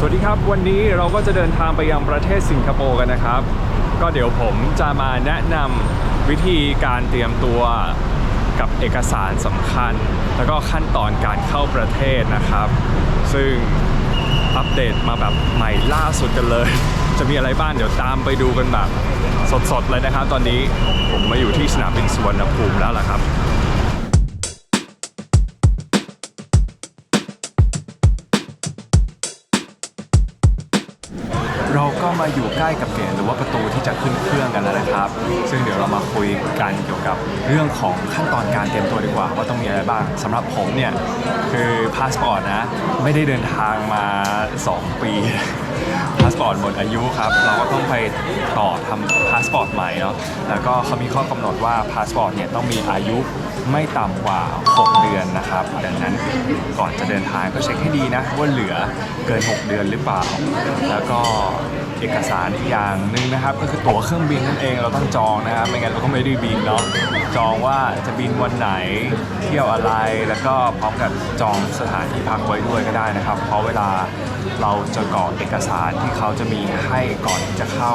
สวัสดีครับ วันนี้เราก็จะเดินทางไปยังประเทศสิงคโปร์กันนะครับ ก็เดี๋ยวผมจะมาแนะนำวิธีการเตรียมตัวกับเอกสารสำคัญ แล้วก็ขั้นตอนการเข้าประเทศนะครับ ซึ่งอัปเดตมาแบบใหม่ล่าสุดกันเลย จะมีอะไรบ้างเดี๋ยวตามไปดูกันแบบสดๆเลยนะครับ ตอนนี้ผมมาอยู่ที่สนามบินสุวรรณภูมิแล้วล่ะครับ เราก็มาอยู่ใกล้กับเกตหรือว่าประตูที่จะขึ้นเครื่องกันแล้วนะครับ ซึ่งเดี๋ยวเรามาคุยกันเกี่ยวกับเรื่องของขั้นตอนการเตรียมตัวดีกว่า ว่าต้องมีอะไรบ้างสำหรับผมเนี่ยคือพาสปอร์ตนะ ไม่ได้เดินทางมา 2 ปี พาสปอร์ตหมดอายุครับ เราก็ต้องไปต่อทำพาสปอร์ตใหม่เนาะแล้วก็เขามีข้อกำหนดว่าพาสปอร์ตเนี่ยต้องมีอายุไม่ต่ำกว่า 6 เดือนนะครับ ดังนั้นก่อนจะเดินทางก็เช็คให้ดีนะว่าเหลือเกิน 6 เดือนหรือเปล่า แล้วก็ เอกสารอีกอย่างหนึ่งนะครับ ก็คือตั๋วเครื่องบินนั่นเองเราต้องจองนะครับไม่งั้นเราก็ไม่ได้บินเนาะจองว่าจะบินวันไหนเที่ยวอะไรแล้วก็พร้อมกับจองสถานที่พักไว้ด้วยก็ได้นะครับ เพราะเวลาเราจะกรอกเอกสารที่เขาจะมีให้ก่อนที่จะเข้า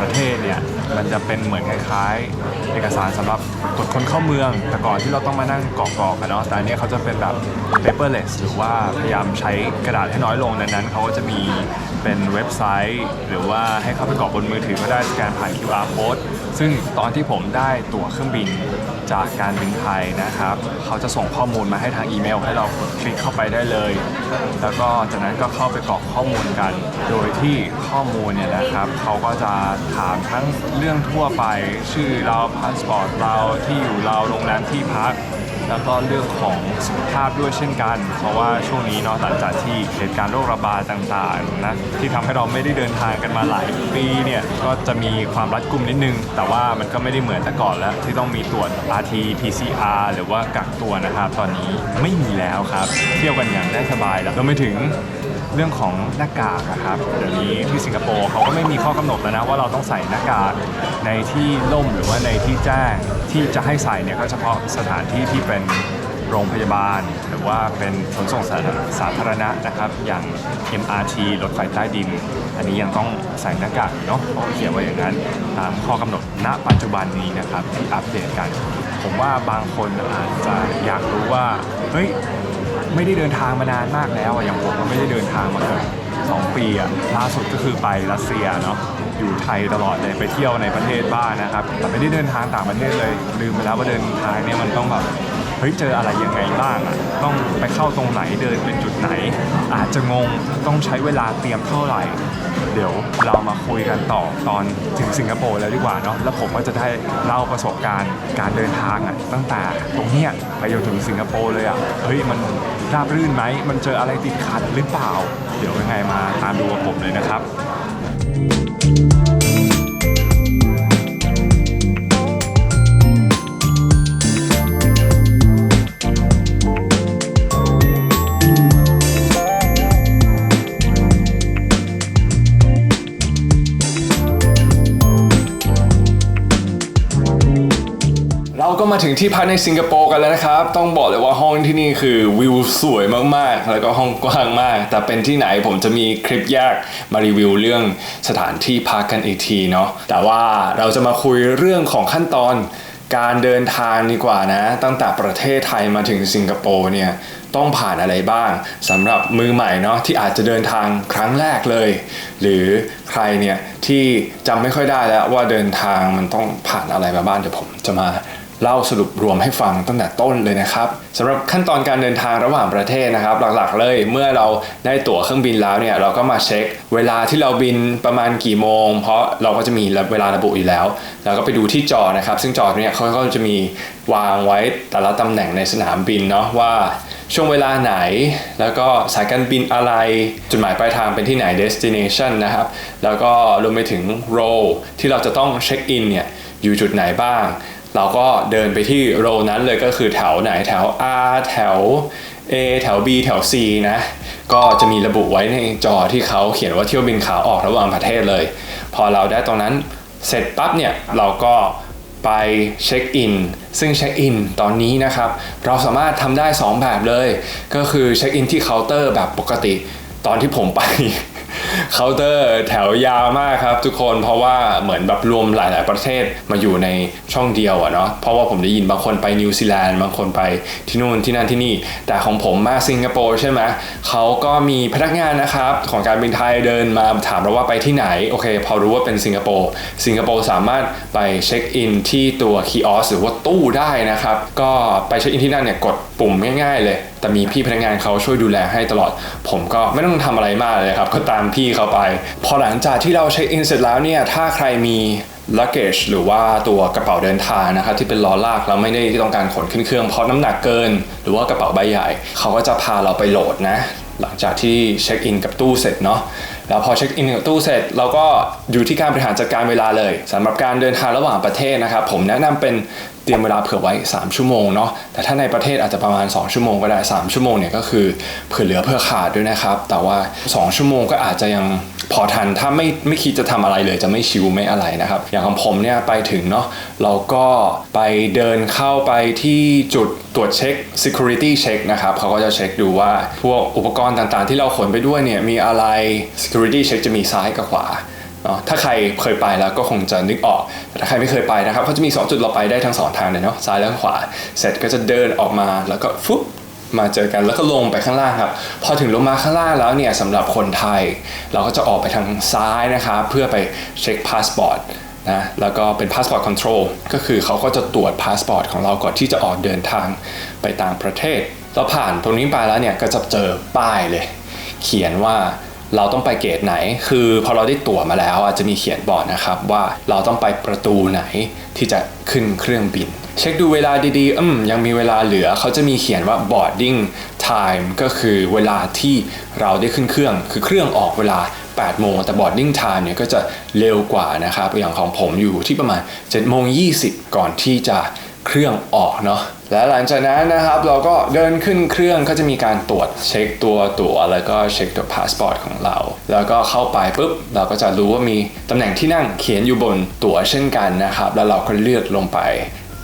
ประเทศเนี่ย มันจะเป็นเหมือนคล้ายๆ เอกสารสำหรับตรวจคนเข้าเมือง แต่ก่อนที่เราต้องมานั่งกรอกๆกันเนาะแต่อันเนี้ยเขาจะเป็นแบบ paperless หรือว่าพยายามใช้กระดาษให้น้อยลงดังนั้นเขาก็จะมีเป็นเว็บไซต์ หรือว่าให้เข้าไปกรอกบนมือถือก็ได้สแกนผ่าน QR code ซึ่งตอนที่ผมได้ตั๋วเครื่องบินจากการบินไทยนะครับเขาจะส่งข้อมูลมาให้ทางอีเมล ให้เราคลิกเข้าไปได้เลย แล้วก็จากนั้นก็เข้าไปกรอกข้อมูลกัน โดยที่ข้อมูลเนี่ยนะครับเขาก็จะถามทั้งเรื่องทั่วไปชื่อเราพาสปอร์ตเราที่อยู่เราโรงแรมที่พัก แล้วก็เรื่องของสุขภาพด้วยเช่นกัน เพราะว่าช่วงนี้เนาะหลังจากที่เหตุการณ์โรคระบาดต่างๆนะที่ทำให้เราไม่ได้เดินทางกันมาหลายปีเนี่ยก็จะมีความรัดกุมนิดนึง แต่ว่ามันก็ไม่ได้เหมือนแต่ก่อนแล้ว ที่ต้องมีตรวจ RT PCR หรือว่ากักตัวนะครับ ตอนนี้ไม่มีแล้วครับ เที่ยวกันอย่างได้สบายแล้วรวมไปถึง เรื่องของหน้ากากนะครับเดี๋ยวนี้ที่สิงคโปร์เขาก็ไม่มีข้อกำหนดแล้วนะว่าเราต้องใส่หน้ากากในที่ล่มหรือว่าในที่แจ้งที่จะให้ใส่เนี่ยก็เฉพาะสถานที่ที่เป็นโรงพยาบาล หรือว่าเป็นขนส่งสาสาธารณะนะครับ อย่าง MRT รถไฟใต้ดิน อันนี้ยังต้องใส่หน้ากากเนาะเพราเขียนไว้อย่างนั้นตามข้อกำหนดณปัจจุบันนี้นะครับที่อัปเดตกัน ผมว่าบางคนอาจจะอยากรู้ว่าเฮ้ย ไม่ได้เดินทางมานานมากแล้วอะอย่างผมก็ไม่ได้เดินทางมาเกือบสองปีอะล่าสุดก็คือไปรัสเซียเนาะอยู่ไทยตลอดเลยไปเที่ยวในประเทศบ้างนะครับแต่ไม่ได้เดินทางต่างประเทศเลยลืมไปแล้วว่าเดินทางเนี่ยมันต้องแบบ เฮ้ยเจออะไรยังไงบ้างอะต้องไปเข้าตรงไหนเดินเป็นจุดไหน อาจจะงงต้องใช้เวลาเตรียมเท่าไหร่ เดี๋ยวเรามาคุยกันต่อตอนถึงสิงคโปร์แล้วดีกว่าเนาะแล้วผมก็จะได้เล่าประสบการณ์การเดินทางอะตั้งแต่ตรงเนี้ยไปจนถึงสิงคโปร์เลยอะเฮ้ยมันราบรื่นไหมมันเจออะไรติดขัดหรือเปล่า เดี๋ยวยังไงมาตามดูกับผมเลยนะครับ เราก็มาถึงที่พักในสิงคโปร์กันแล้วนะครับ ต้องบอกเลยว่าห้องที่นี่คือวิวสวยมากๆ แล้วก็ห้องกว้างมาก แต่เป็นที่ไหนผมจะมีคลิปแยกมารีวิวเรื่องสถานที่พักกันอีกทีเนาะ แต่ว่าเราจะมาคุยเรื่องของขั้นตอนการเดินทางดีกว่านะ ตั้งแต่ประเทศไทยมาถึงสิงคโปร์เนี่ยต้องผ่านอะไรบ้างสำหรับมือใหม่เนาะที่อาจจะเดินทางครั้งแรกเลย หรือใครเนี่ยที่จำไม่ค่อยได้แล้วว่าเดินทางมันต้องผ่านอะไรมาบ้างเดี๋ยวผมจะมา เล่าสรุปรวมให้ฟังตั้งแต่ต้นเลยนะครับสำหรับขั้นตอนการเดินทางระหว่างประเทศนะครับ หลักๆเลยเมื่อเราได้ตั๋วเครื่องบินแล้วเนี่ยเราก็มาเช็ค เวลาที่เราบินประมาณกี่โมง เพราะเราก็จะมีเวลาระบุอยู่แล้ว แล้วก็ไปดูที่จอนะครับ ซึ่งจอเนี่ยเขาก็จะมีวางไว้แต่ละตำแหน่งในสนามบินเนาะว่าช่วงเวลาไหน แล้วก็สายการบินอะไร จุดหมายปลายทางเป็นที่ไหน destination นะครับ แล้วก็รวมไปถึง role ที่เราจะต้องเช็คอินเนี่ยอยู่จุดไหนบ้าง เราก็เดินไปที่ role นั้นเลยก็คือแถวไหนแถว R แถว A แถว B แถว C นะ ก็จะมีระบุไว้ในจอที่เขาเขียนว่าเที่ยวบินขาออกระหว่างประเทศเลย พอเราได้ตรงนั้นเสร็จปั๊บเนี่ยเราก็ไปเช็คอินซึ่งเช็คอินตอนนี้นะครับ เราสามารถทำได้ 2 แบบเลย ก็คือเช็คอินที่เคาน์เตอร์แบบปกติ ตอนที่ผมไป เคาน์เตอร์แถวยาวมากครับทุกคนเพราะว่าเหมือนแบบรวมหลาย ๆ ประเทศมาอยู่ในช่องเดียวอะเนาะเพราะว่าผมได้ยินบางคนไปนิวซีแลนด์บางคนไปที่นู่นที่นั่นที่นี่ แต่ของผมมาสิงคโปร์ใช่ไหมเขาก็มีพนักงานนะครับ ของการบินไทยเดินมาถามเราว่าไปที่ไหนโอเค พอรู้ว่าเป็นสิงคโปร์สิงคโปร์สามารถไปเช็คอินที่ตัวคีออสหรือว่าตู้ได้นะครับก็ไปเช็คอินที่นั่นเนี่ยกดปุ่มง่าย ๆ เลย แต่มีพี่พนักงานเขาช่วยดูแลให้ตลอด ผมก็ไม่ต้องทำอะไรมากเลยครับก็ตามพี่เขาไป พอหลังจากที่เราเช็คอินเสร็จแล้วเนี่ย ถ้าใครมี luggage หรือว่าตัวกระเป๋าเดินทางนะครับที่เป็นล้อลากแล้วไม่ได้ต้องการขนขึ้นเครื่องเพราะน้ำหนักเกิน หรือว่ากระเป๋าใบใหญ่ เขาก็จะพาเราไปโหลดนะ หลังจากที่เช็คอินกับตู้เสร็จเนาะแล้วพอเช็คอินกับตู้เสร็จเราก็อยู่ที่การบริหารจัดการเวลาเลยสำหรับการเดินทางระหว่างประเทศนะครับผมแนะนำเป็น เตรียมเวลาเผื่อไว้ 3 ชั่วโมงเนาะแต่ถ้าในประเทศอาจจะประมาณ 2 ชั่วโมงก็ได้ 3 ชั่วโมงเนี่ยก็คือเผื่อเหลือเพื่อขาดด้วยนะครับ แต่ว่า 2 ชั่วโมงก็อาจจะยังพอทันถ้าไม่ไม่คิดจะทำอะไรเลยจะไม่ชิวไม่อะไรนะครับ อย่างของผมเนี่ยไปถึงเนาะเราก็ไปเดินเข้าไปที่จุดตรวจเช็ค security check นะครับเขาก็จะเช็คดูว่า พวกอุปกรณ์ต่างๆ ที่เราขนไปด้วยเนี่ยมีอะไร security check จะมีซ้ายกับขวา ถ้าใครเคยไปแล้วก็คงจะนึกออก แต่ถ้าใครไม่เคยไปนะครับเขาจะมี 2 จุดเราไปได้ทั้ง2ทางเลยเนาะซ้ายและขวา เสร็จก็จะเดินออกมาแล้วก็ฟุบมาเจอกันแล้วก็ลงไปข้างล่างครับ พอถึงลงมาข้างล่างแล้วเนี่ยสำหรับคนไทย เราก็จะออกไปทางซ้ายนะครับเพื่อไปเช็คพาสปอร์ตนะแล้วก็เป็นพาสปอร์ตคอนโทรลก็คือเขาก็จะตรวจพาสปอร์ตของเราก่อนที่จะออกเดินทางไปต่างประเทศเราผ่านตรงนี้ไปแล้วเนี่ยก็จะเจอป้ายเลย เขียนว่า เราต้องไปเกตไหน คือพอเราได้ตั๋วมาแล้วอาจจะมีเขียนบอกนะครับว่าเราต้องไปประตูไหนที่จะขึ้นเครื่องบิน เช็คดูเวลาดีๆ อืมยังมีเวลาเหลือเขาจะมีเขียนว่า boarding time ก็คือเวลาที่เราได้ขึ้นเครื่อง คือเครื่องออกเวลา 8 โมง แต่ boarding time เนี่ยก็จะเร็วกว่านะครับ อย่างของผมอยู่ที่ประมาณ7โมง20 ก่อนที่จะเครื่องออกเนาะและหลังจากนั้นนะครับเราก็เดินขึ้นเครื่องก็จะมีการตรวจเช็คตัวตั๋วแล้วก็เช็คตัวพาสปอร์ตของเรา แล้วก็เข้าไปปุ๊บเราก็จะรู้ว่ามีตำแหน่งที่นั่งเขียนอยู่บนตั๋วเช่นกันนะครับ แล้วเราก็เลือกลงไป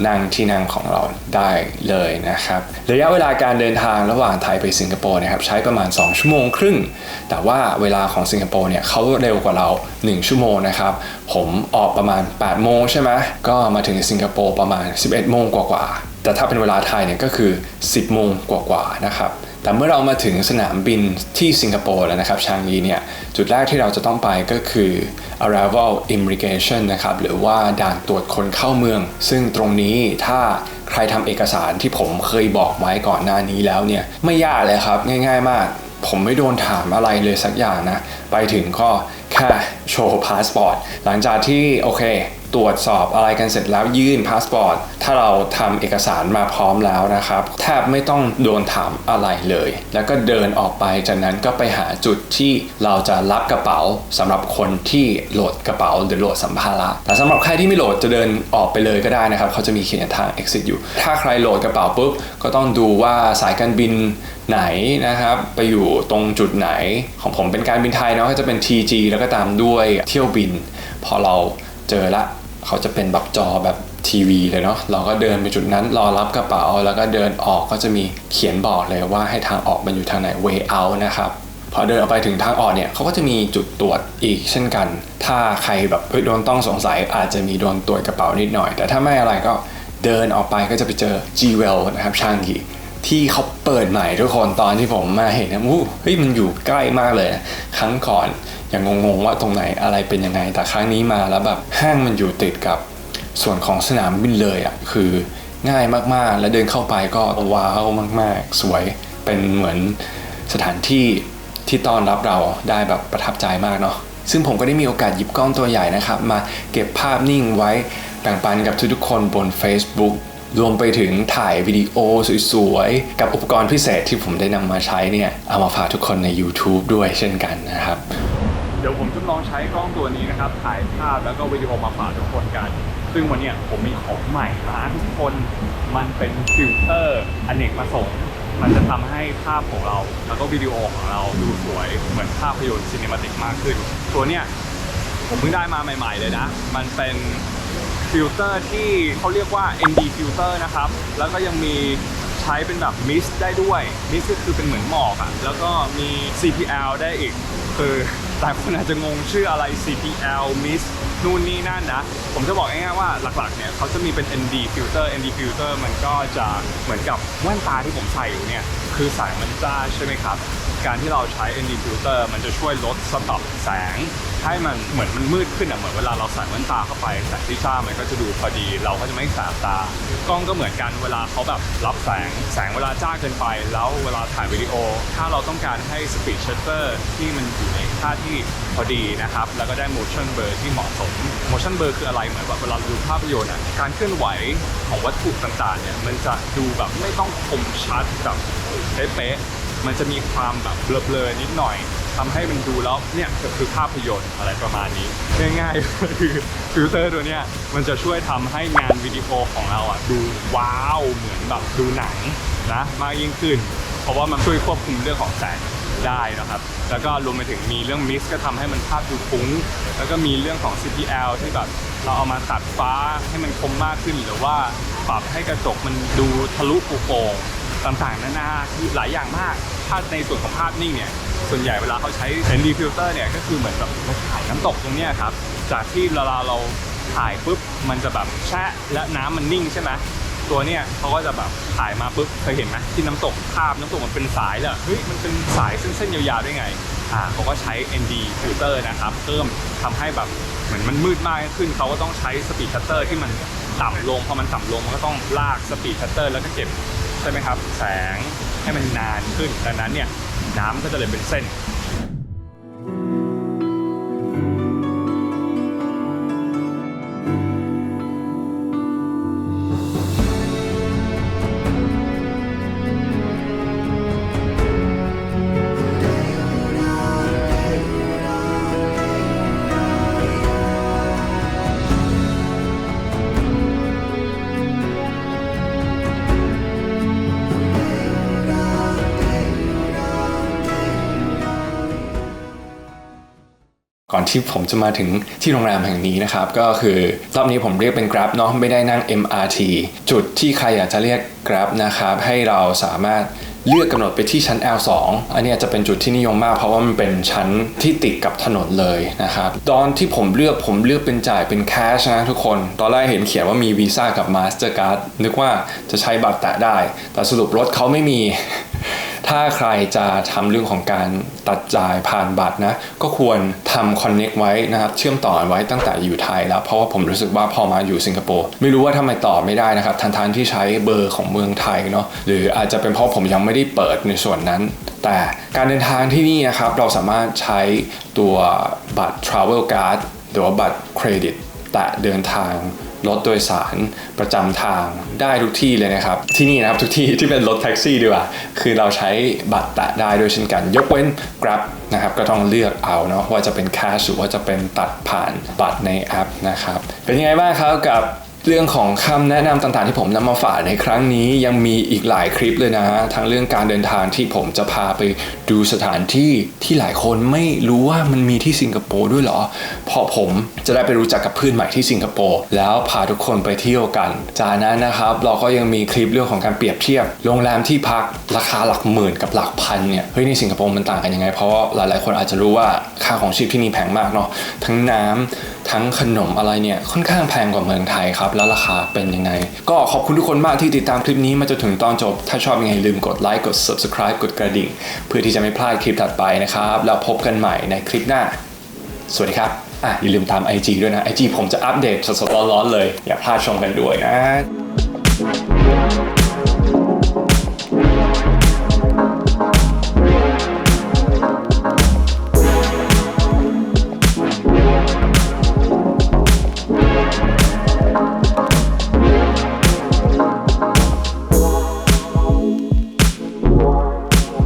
นั่งที่นั่งของเราได้เลยนะครับ ระยะเวลาการเดินทางระหว่างไทยไปสิงคโปร์นะครับใช้ประมาณ 2 ชั่วโมงครึ่ง แต่ว่าเวลาของสิงคโปร์เนี่ยเขาเร็วกว่าเรา 1 ชั่วโมงนะครับ ผมออกประมาณ 8 โมงใช่ไหมก็มาถึงสิงคโปร์ประมาณ 11 โมงกว่าๆ แต่ถ้าเป็นเวลาไทยเนี่ยก็คือ 10โมงกว่าๆนะครับแต่เมื่อเรามาถึงสนามบินที่สิงคโปร์แล้วนะครับชางยีเนี่ยจุดแรกที่เราจะต้องไปก็คือ arrival immigration นะครับหรือว่าด่านตรวจคนเข้าเมือง ซึ่งตรงนี้ถ้าใครทำเอกสารที่ผมเคยบอกไว้ก่อนหน้านี้แล้วเนี่ยไม่ยากเลยครับง่ายๆมาก ผมไม่โดนถามอะไรเลยสักอย่างนะ ไปถึงก็แค่โชว์พาสปอร์ตหลังจากที่โอเค ตรวจสอบอะไรกันเสร็จแล้วยื่นพาสปอร์ตถ้าเราทำเอกสารมาพร้อมแล้วนะครับแทบไม่ต้องโดนถามอะไรเลย แล้วก็เดินออกไปจากนั้นก็ไปหาจุดที่เราจะรับกระเป๋าสำหรับคนที่โหลดกระเป๋าหรือโหลดสัมภาระแต่สำหรับใครที่ไม่โหลดจะเดินออกไปเลยก็ได้นะครับเขาจะมีเขียนทาง exit อยู่ ถ้าใครโหลดกระเป๋าปุ๊บก็ต้องดูว่าสายการบินไหนนะครับ ไปอยู่ตรงจุดไหนของผมเป็นการบินไทยเนาะก็จะเป็น TG แล้วก็ตามด้วยเที่ยวบิน พอเราเจอละ เขาจะเป็นแบบจอแบบทีวีเลยเนาะเราก็เดินไปจุดนั้นรอรับกระเป๋าแล้วก็เดินออกก็จะมีเขียนบอกเลยว่าให้ทางออกมันอยู่ทางไหน way out นะครับพอเดินออกไปถึงทางออกเนี่ยเขาก็จะมีจุดตรวจอีกเช่นกัน ถ้าใครแบบเฮ้ยโดนต้องสงสัยอาจจะมีโดนตรวจกระเป๋านิดหน่อย แต่ถ้าไม่อะไรก็เดินออกไปก็จะไปเจอ G Well นะครับช่างกีที่เขาเปิดใหม่ทุกคนตอนที่ผมมาเห็นนะอู้เฮ้ยมันอยู่ใกล้มากเลย ครั้งก่อน ยังงงๆว่าตรงไหนอะไรเป็นยังไง แต่ครั้งนี้มาแล้วแบบห้างมันอยู่ติดกับส่วนของสนามบินเลยอะ่ะคือง่ายมากๆ แล้วเดินเข้าไปก็ว้าวมาก ๆ สวยเป็นเหมือนสถานที่ที่ต้อนรับเราได้แบบประทับใจมากเนาะซึ่งผมก็ได้มีโอกาสหยิบกล้องตัวใหญ่นะครับ มาเก็บภาพนิ่งไว้แบ่งปันกับทุกๆคนบน Facebook รวมไปถึงถ่ายวิดีโอสวยๆ กับอุปกรณ์พิเศษที่ผมได้นำมาใช้เนี่ย เอามาฝากทุกคนใน YouTube ด้วยเช่นกันนะครับ เดี๋ยวผมจะลองใช้กล้องตัวนี้นะครับถ่ายภาพแล้วก็วิดีโอมาฝากทุกคนกัน ซึ่งวันนี้ผมมีของใหม่มาทุกคนมันเป็นฟิลเตอร์อเนกประสงค์มันจะทำให้ภาพของเรา แล้วก็วิดีโอของเราดูสวยเหมือนภาพยนตร์ซินิมาติกมากขึ้น ตัวเนี้ยผมเพิ่งได้มาใหม่ ๆ เลยนะ มันเป็นฟิลเตอร์ที่เขาเรียกว่า ND filter นะครับ แล้วก็ยังมี ใช้เป็นแบบมิสได้ด้วยมิสก็คือเป็นเหมือนหมอกอะ่ะแล้วก็มี CPL ได้อีก คือหลายคนอาจจะงงชื่ออะไร CPL Miss นู่นนี่นั่นนะ ผมจะบอกง่ายๆว่าหลักๆเนี่ยเขาจะมีเป็น ND filter ND filter มันก็จะเหมือนกับแว่นตาที่ผมใส่อยู่เนี่ยคือแสงมันจ้าใช่ไหมครับ การที่เราใช้ ND filter มันจะช่วยลดสต็อปแสง ให้มันเหมือนมันมืดขึ้นอะเหมือนเวลาเราใส่แว่นตาเข้าไปแสงที่จ้ามันก็จะดูพอดี เราก็จะไม่แสบตากล้องก็เหมือนกันเวลาเขาแบบรับแสงแสงเวลาจ้าเกินไป แล้วเวลาถ่ายวิดีโอ ถ้าเราต้องการให้ speed shutter ที่มันอยู่ในค่าที่พอดีนะครับแล้วก็ได้ motion blur ที่เหมาะสม motion blur คืออะไรเหมือนแบบเวลาดูภาพยนตร์อะการเคลื่อนไหวของวัตถุต่างๆเนี่ยมันจะดูแบบไม่ต้องคมชัดแบบเป๊ะๆมันจะมีความแบบเบลอๆนิดหน่อยทำให้มันดูแล้วเนี่ยก็คือภาพยนตร์อะไรประมาณนี้ ง่ายๆคือฟิลเตอร์ตัวเนี้ยมันจะช่วยทำให้งานวิดีโอของเราอะดูว้าวเหมือนแบบดูหนังนะมากยิ่งขึ้น เพราะว่ามันช่วยควบคุมเรื่องของแสง ได้นะครับแล้วก็รวมไปถึงมีเรื่องมิกซ์ก็ทำให้มันภาพดูฟุ้งแล้วก็มีเรื่องของ CPL ที่แบบเราเอามาตัดฟ้าให้มันคมมากขึ้น หรือว่าปรับให้กระจกมันดูทะลุโปร่งต่างๆนานาคือหลายอย่างมาก ถ้าในส่วนของภาพนิ่งเนี่ย ส่วนใหญ่เวลาเขาใช้ ND filter เนี่ย ก็คือเหมือนแบบเราถ่ายน้ำตกตรงเนี้ยครับ จากที่เวลาเราถ่ายปุ๊บ มันจะแบบแช่และน้ำมันนิ่งใช่ไหม ตัวเนี้ยเขาก็จะแบบถ่ายมาปุ๊บเคยเห็นไหมที่น้ำตกภาพน้ำตกมันเป็นสายเลยเฮ้ยมันเป็นสายเส้นๆยาวๆได้ไงอ่าเขาก็ใช้ ND filter นะครับเพิ่มทำให้แบบเหมือนมันมืดมากขึ้นเขาก็ต้องใช้สปีดชัตเตอร์ที่มันต่ำลงพอมันต่ำลงมันก็ต้องลากสปีดชัตเตอร์แล้วก็เก็บใช่ไหมครับ แสงให้มันนานขึ้นดังนั้นเนี่ยน้ำก็จะเลยเป็นเส้น ก่อนที่ผมจะมาถึงที่โรงแรมแห่งนี้นะครับ ก็คือรอบนี้ผมเรียกเป็น Grab เนาะไม่ได้นั่ง MRT จุดที่ใครอยากจะเรียก Grab นะครับ ให้เราสามารถเลือกกำหนดไปที่ชั้น L2 อันนี้จะเป็นจุดที่นิยมมาก เพราะว่ามันเป็นชั้นที่ติดกับถนนเลยนะครับตอนที่ผมเลือกผมเลือกเป็นจ่ายเป็นแคชนะทุกคน ตอนแรกเห็นเขียนว่ามีวีซ่ากับ Mastercard นึกว่าจะใช้บัตรแตะได้ แต่สรุปรถเขาไม่มี ถ้าใครจะทำเรื่องของการตัดจ่ายผ่านบัตรนะ ก็ควรทำคอนเน็กไว้นะครับเชื่อมต่อไว้ตั้งแต่อยู่ไทยแล้ว เพราะว่าผมรู้สึกว่าพอมาอยู่สิงคโปร์ไม่รู้ว่าทำไมต่อไม่ได้นะครับทันทานที่ใช้เบอร์ของเมืองไทยเนาะหรืออาจจะเป็นเพราะผมยังไม่ได้เปิดในส่วนนั้น แต่การเดินทางที่นี่นะครับเราสามารถใช้ตัวบัตร Travel Card หรือว่าบัตรเครดิต แตะเดินทาง รถโดยสารประจำทางได้ทุกที่เลยนะครับ ที่นี่นะครับทุกที่ที่เป็นรถแท็กซี่ดีกว่า คือเราใช้บัตรแตะได้ด้วยเช่นกัน ยกเว้น Grab นะครับก็ต้องเลือกเอาเนาะว่าจะเป็น cash หรือว่าจะเป็นตัดผ่านบัตรในแอปนะครับ เป็นยังไงบ้างครับกับ เรื่องของคำแนะนำต่างๆที่ผมนำมาฝากในครั้งนี้ยังมีอีกหลายคลิปเลยนะฮะทั้งเรื่องการเดินทางที่ผมจะพาไปดูสถานที่ที่หลายคนไม่รู้ว่ามันมีที่สิงคโปร์ด้วยเหรอพอผมจะได้ไปรู้จักกับเพื่อนใหม่ที่สิงคโปร์แล้วพาทุกคนไปเที่ยวกัน จากนั้นนะครับ เราก็ยังมีคลิปเรื่องของการเปรียบเทียบโรงแรมที่พักราคาหลักหมื่นกับหลักพันเนี่ยเฮ้ยในสิงคโปร์มันต่างกันยังไงเพราะหลายๆ คนอาจจะรู้ว่าค่าของชีพที่นี่แพงมากเนาะทั้งน้ำ ทั้งขนมอะไรเนี่ยค่อนข้างแพงกว่าเมืองไทยครับ แล้วราคาเป็นยังไง ก็ขอบคุณทุกคนมากที่ติดตามคลิปนี้มาจนถึงตอนจบ ถ้าชอบยังไงลืมกดไลค์กด subscribe กดกระดิ่ง เพื่อที่จะไม่พลาดคลิปถัดไปนะครับ แล้วพบกันใหม่ในคลิปหน้า สวัสดีครับอะอย่าลืมตาม IG ด้วยนะ IG ผมจะอัปเดตสดๆร้อนๆเลย อย่าพลาดชมกันด้วยนะ